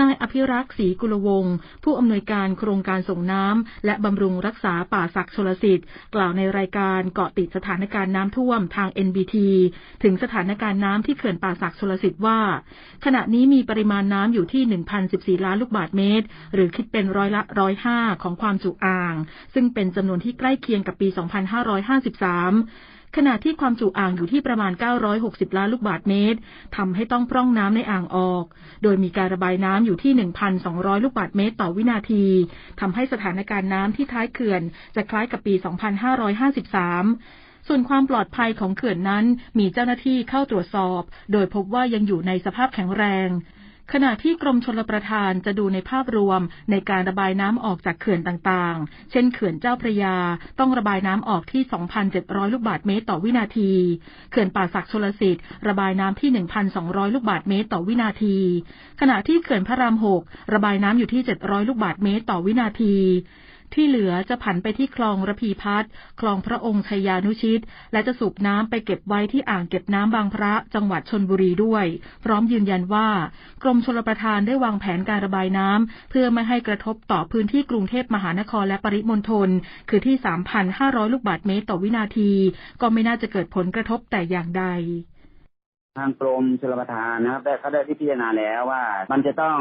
นายอภิรักษ์ศรีกุลวงศ์ผู้อำนวยการโครงการส่งน้ำและบำรุงรักษาป่าศักดิ์ชลสิทธิ์กล่าวในรายการเกาะติดสถานการณ์น้ำท่วมทาง NBT ถึงสถานการณ์น้ำที่เขื่อนป่าศักดิ์ชลสิทธิ์ว่า ขณะนี้มีปริมาณน้ำอยู่ที่ 1,014 ล้านลูกบาศก์เมตร หรือคิดเป็นร้อยละร้อยห้าของความจุอ่าง ซึ่งเป็นจำนวนที่ใกล้เคียงกับปี 2553 ขณะที่ความจุอ่างอยู่ที่ประมาณ 960 ล้านลูกบาศก์เมตรทำให้ต้องพร่องน้ำในอ่างออก โดยมีการระบายน้ำอยู่ที่ 1,200 ลูกบาศก์เมตร ต่อวินาทีทำให้สถานการณ์น้ำที่ท้ายเขื่อนจะคล้ายกับปี 2553ส่วนความปลอดภัยของเขื่อนนั้นมีเจ้าหน้าที่เข้าตรวจสอบ โดยพบว่ายังอยู่ในสภาพแข็งแรง ขณะที่กรมชลประทานจะดูในภาพรวมในการระบายน้ำออกจากเขื่อนต่างๆ เช่นเขื่อนเจ้าพระยา ต้องระบายน้ำออกที่ 2,700 ลูกบาศก์เมตรต่อวินาที เขื่อนป่าศักดิ์ชลสิทธิ์ระบายน้ำที่ 1,200 ลูกบาศก์เมตรต่อวินาที ขณะที่เขื่อนพระราม 6 ระบายน้ำอยู่ที่ 700 ลูกบาศก์เมตรต่อวินาที ที่เหลือจะผันไปที่คลองระพีพัฒน์คลองพระองค์ชัยานุชิต และจะสูบน้ำไปเก็บไว้ที่อ่างเก็บน้ำบางพระจังหวัดชนบุรีด้วย พร้อมยืนยันว่า กรมชลประทานได้วางแผนการระบายน้ำเพื่อไม่ให้กระทบต่อพื้นที่กรุงเทพมหานครและปริมณฑลคือที่ 3,500 ลูกบาศก์เมตรต่อวินาที ก็ไม่น่าจะเกิดผลกระทบแต่อย่างใดทางกรมชลประทานนะครับได้เขาได้พิจารณาแล้วว่า มันจะต้อง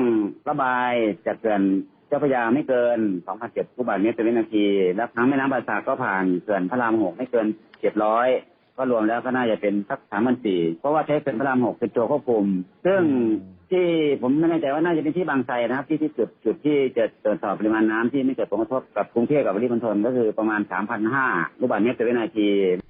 ระบายจากเขื่อน เจ้าพระยาไม่เกิน2,007ลูกบาศก์เมตรต่อวินาที แล้วทางแม่น้ำป่าสักก็ผ่านเขื่อนพระราม6ไม่เกิน 700 ก็รวมแล้วก็น่าจะเป็นสัก3,400เพราะว่าใช้เขื่อนพระราม6เป็นตัวควบคุม ซึ่งที่ผมไม่แน่ใจว่าน่าจะเป็นที่บางไทรนะครับ ที่ที่จุดจุดที่จะตรวจสอบปริมาณน้ำที่ไม่เกิดผลกระทบกับกรุงเทพกับปริมณฑลก็คือประมาณ 3,500 ลูกบาศก์เมตรต่อวินาที